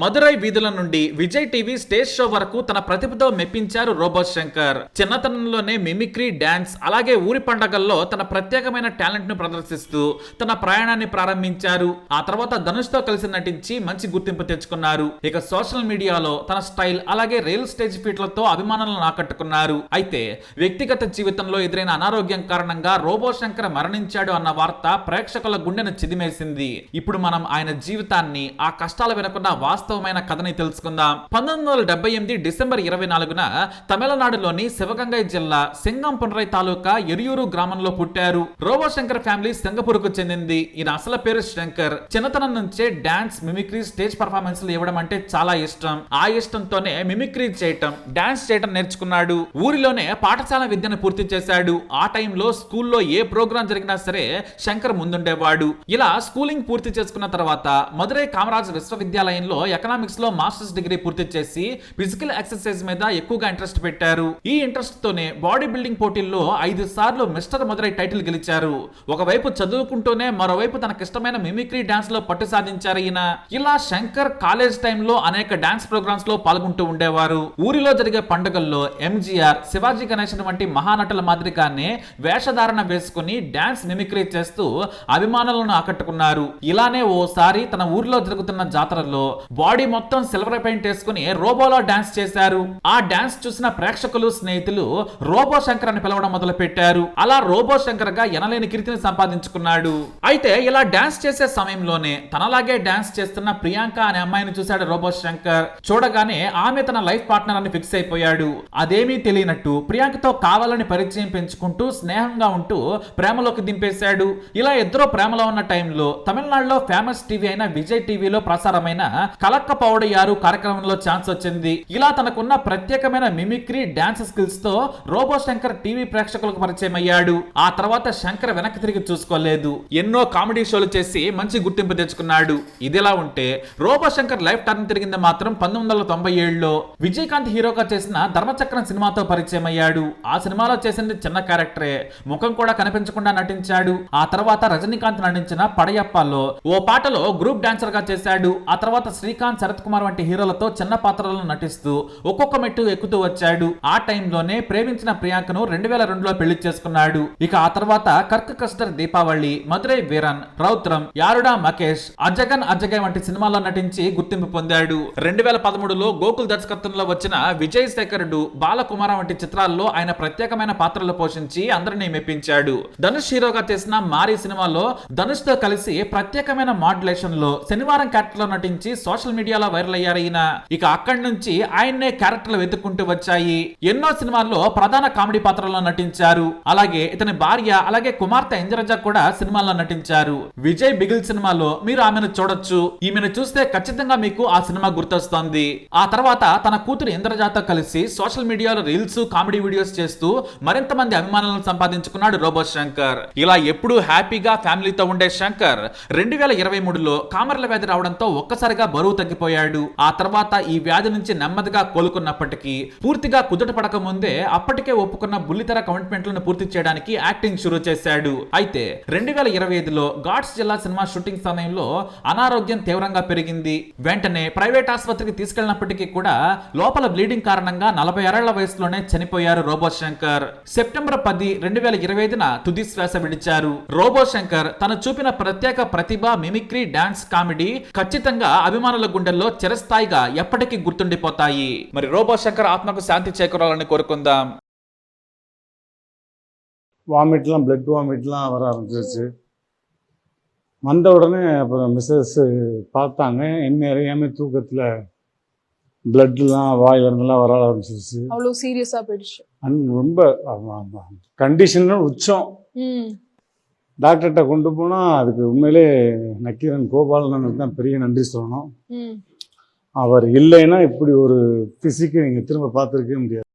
మదురై వీధుల నుండి Vijay TV stage show వరకు తన ప్రతిభతో మెప్పించారు రోబో శంకర్. చిన్నతనంలోనే మిమిక్రీ డాన్స్ అలాగే ఊరి పండగల్లో తన ప్రత్యేకమైన టాలెంట్ను ప్రదర్శిస్తూ తన ప్రయాణాన్ని ప్రారంభించారు. ఆ తర్వాత ధనుష్తో కలిసి నటించి మంచి గుర్తింపు తెచ్చుకున్నారు. ఇక సోషల్ మీడియాలో తన స్టైల్ అలాగే రియల్ స్టేజ్ ఫీట్లతో అభిమానులను ఆకట్టుకున్నారు. అయితే వ్యక్తిగత జీవితంలో ఎదురైన అనారోగ్యం కారణంగా రోబో శంకర్ మరణించాడు అన్న వార్త ప్రేక్షకుల గుండెను చిదిమేసింది. ఇప్పుడు మనం ఆయన జీవితాన్ని ఆ కష్టాల వెనుకున్న వాస్తవమైన కథని తెలుసుకుందాం. పంతొమ్మిది వందల డెబ్బై ఎనిమిది డిసెంబర్ ఇరవై నాలుగున తమిళనాడులోని శివగంగై జిల్లా సింగం పునరై తాలూకా ఎరియూరు గ్రామంలో పుట్టారు. రోబో శంకర్ ఫ్యామిలీ సింగపూర్కు చెందింది. ఈయన అసలు పేరు శంకర్. చిన్నతనం నుంచే డాన్స్ మిమిక్రీ స్టేజ్ పర్ఫార్మెన్స్ ఇవ్వడం అంటే చాలా ఇష్టం. ఆ ఇష్టంతోనే మిమిక్రీ చేయటం డాన్స్ చేయటం నేర్చుకున్నాడు. ఊరిలోనే పాఠశాల విద్యను పూర్తి చేశాడు. ఆ టైంలో స్కూల్లో ఏ ప్రోగ్రాం జరిగినా సరే శంకర్ ముందుండేవాడు. ఇలా స్కూలింగ్ పూర్తి చేసుకున్న తర్వాత మదురై కామరాజ్ విశ్వవిద్యాలయంలో ఎకనామిక్స్లో మాస్టర్స్ డిగ్రీ పూర్తి చేసి ఫిజికల్ ఎక్సర్సైజ్ మీద ఎక్కువగా ఇంట్రెస్ట్ పెట్టారు. ఈ ఇంట్రెస్ట్ తోనే బాడీ బిల్డింగ్ పోటీల్లో ఐదు సార్లు మిస్టర్ మదురై టైటిల్ గెలిచారు. ఒకవైపు చదువుకుంటూనే మరోవైపు తనకిష్టమైన మిమిక్రీ డాన్స్లో పట్టు సాధించారు ఈయన. ఇలా శంకర్ కాలేజ్ టైంలో అనేక డాన్స్ ప్రోగ్రామ్స్లో పాల్గొంటూ ఉండేవారు. ఊరిలో జరిగే పండుగల్లో ఎంజీఆర్ శివాజీ గణేశన్ వంటి మహానటుల మాదిరిగానే వేషధారణ వేసుకుని డాన్స్ మిమిక్రీ చేస్తూ అభిమానులను ఆకట్టుకున్నారు. ఇలానే ఓసారి తన ఊరిలో జరుగుతున్న జాతరలో బాడీ మొత్తం సిల్వర్ పెయింట్ వేసుకుని రోబోలో డాన్స్ చేశారు. ఆ డాన్స్ చూసిన ప్రేక్షకులు స్నేహితులు రోబో శంకర్ అని పిలవడం మొదలు పెట్టారు అలా రోబో శంకర్గా ఎనలేని కీర్తిని సంపాదించుకున్నాడు. అయితే ఇలా డాన్స్ చేసే సమయంలోనే తనలాగే డాన్స్ చేస్తున్న ప్రియాంక అనే అమ్మాయిని చూశాడు రోబో శంకర్. చూడగానే ఆమె తన లైఫ్ పార్ట్నర్ అని ఫిక్స్ అయిపోయాడు. అదేమీ తెలియనట్టు ప్రియాంకతో కావాలని పరిచయం పెంచుకుంటూ స్నేహంగా ఉంటూ ప్రేమలోకి దింపేశాడు. ఇలా ఇద్దరు ప్రేమలో ఉన్న టైంలో తమిళనాడులో ఫేమస్ టీవీ అయిన విజయ్ టీవీలో ప్రసారమైన కలక్క పౌడయారు కార్యక్రమంలో ఛాన్స్ వచ్చింది. ఇలా తనకున్న ప్రత్యేకమైన మిమిక్రీ డాన్స్ స్కిల్స్తో రోబో శంకర్ టీవీ ప్రేక్షకులకు పరిచయం అయ్యాడు. ఆ తర్వాత శంకర్ వెనక్కి తిరిగి చూసుకోలేదు. ఎన్నో కామెడీ షోలు చేసి మంచి గుర్తింపు తెచ్చుకున్నాడు. ఇదిలా ఉంటే రోబో శంకర్ లైఫ్ టర్న్ తిరిగింది మాత్రం పంతొమ్మిది వందల తొంభై ఏడులో విజయకాంత్ హీరోగా చేసిన ధర్మచక్రం సినిమాతో పరిచయం అయ్యాడు. ఆ సినిమాలో చేసింది చిన్న క్యారెక్టరే. ముఖం కూడా కనిపించకుండా నటించాడు. ఆ తర్వాత రజనీకాంత్ నటించిన పడయప్పాలో ఓ పాటలో గ్రూప్ డాన్సర్గా చేశాడు. ఆ తర్వాత శ్రీ శ్రీకాంత్ శరత్ కుమార్ వంటి హీరోలతో చిన్న పాత్రలను నటిస్తూ ఒక్కొక్క మెట్టు ఎక్కుతూ వచ్చాడు. ఆ టైంలోనే ప్రేమించిన ప్రియాంకను రెండు వేల రెండులో పెళ్ళి చేసుకున్నాడు. ఇక ఆ తర్వాత కర్క్ కస్టర్ దీపావళి మధురై వీరన్ రౌద్రం యారుడా మకేష్ అజగన్ అజగయ్ వంటి సినిమాల్లో నటించి గుర్తింపు పొందాడు. రెండు వేల పదమూడులో గోకుల్ దర్శకత్వంలో వచ్చిన విజయ్ శేఖరుడు బాలకుమార వంటి చిత్రాల్లో ఆయన ప్రత్యేకమైన పాత్రలు పోషించి అందరినీ మెప్పించాడు. ధనుష్ హీరోగా చేసిన మారి సినిమాలో ధనుష్తో కలిసి ప్రత్యేకమైన మాడ్యులేషన్లో శనివారం క్యారెక్టర్లో నటించి సోషల్ మీడియాలో వైరల్ అయ్యారు ఈయన. ఇక అక్కడి నుంచి ఆయన్నే క్యారెక్టర్లు వెతుక్కుంటూ వచ్చాయి. ఎన్నో సినిమాల్లో ప్రధాన కామెడీ పాత్రల్లో నటించారు. అలాగే ఇతని భార్య అలాగే కుమార్తె ఇంద్రజా కూడా సినిమాల్లో నటించారు. విజయ్ బిగిల్ సినిమాలో మీరు ఆమెను చూడొచ్చు. ఈమెను చూస్తే ఖచ్చితంగా మీకు ఆ సినిమా గుర్తొస్తుంది. ఆ తర్వాత తన కూతురు ఇంద్రజాతో కలిసి సోషల్ మీడియాలో రీల్స్ కామెడీ వీడియోస్ చేస్తూ మరింత మంది అభిమానులను సంపాదించుకున్నాడు రోబో శంకర్. ఇలా ఎప్పుడూ హ్యాపీగా ఫ్యామిలీతో ఉండే శంకర్ రెండు వేల ఇరవై మూడులో కామర్ల వ్యాధి రావడంతో ఒక్కసారిగా బరువు తగ్గిపోయాడు. ఆ తర్వాత ఈ వ్యాధి నుంచి నెమ్మదిగా కోలుకున్నప్పటికీ పూర్తిగా కుదుట పడక ముందే అప్పటికే ఒప్పుకున్న బుల్లితెర కమిట్మెంట్లను పూర్తి చేయడానికి యాక్టింగ్ షురూ చేశాడు. అయితే రెండు వేల ఇరవై ఐదులో ఘాట్స్ జిల్లా సినిమా షూటింగ్ సమయంలో అనారోగ్యం తీవ్రంగా పెరిగింది. వెంటనే ప్రైవేట్ ఆసుపత్రికి తీసుకెళ్ళినప్పటికీ కూడా లోపల బ్లీడింగ్ కారణంగా నలభై ఆరేళ్ళ వయసులోనే చనిపోయారు రోబో శంకర్. సెప్టెంబర్ పది రెండు వేల ఇరవై ఐదున తుది శ్వాస విడిచారు. రోబో శంకర్ తను చూపిన ప్రత్యేక ప్రతిభ మిమిక్రీ డాన్స్ కామెడీ ఖచ్చితంగా అభిమానుల గుండెల్లో చిరస్థాయిగా ఎప్పటికీ గుర్తుండిపోతాయి మరి రోబో శంకర్ ఆత్మకు శాంతి చేకూరాలని కోరుకుందాం வாமிட்லாம் பிளட் வாமிட்லாம் வர ஆரம்பிச்சிருச்சு வந்த உடனே அப்புறம் மிஸ்ஸஸ் பார்த்தாங்க என்ன அறியாம தூக்கத்தில் பிளட்லாம் வாயிலிருந்தெல்லாம் வர ஆரம்பிச்சிருச்சு அவ்வளோ சீரியஸா போயிடுச்சு அண்ட் ரொம்ப கண்டிஷன் உச்சம் ம் டாக்டர்கிட்ட கொண்டு போனால் அதுக்கு உண்மையிலே நக்கீரன் கோபாலனனுக்கு தான் பெரிய நன்றி சொல்லணும். அவர் இல்லைன்னா இப்படி ஒரு பிசிக்கு நீங்கள் திரும்ப பார்த்துருக்கவே முடியாது.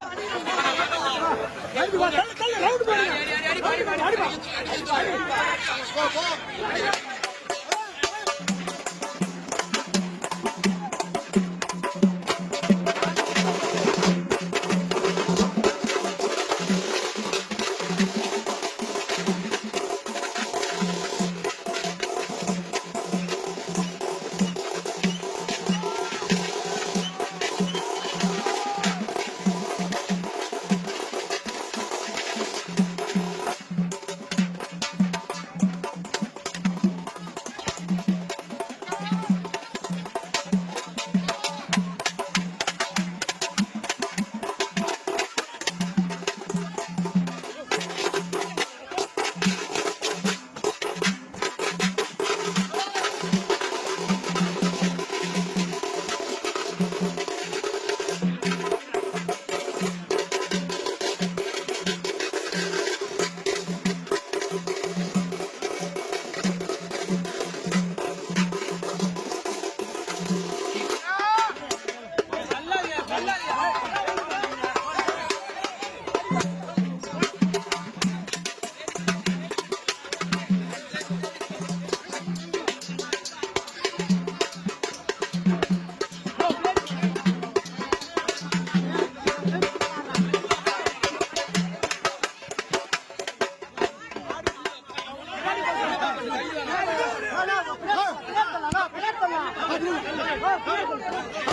¡Corre, corre, corre!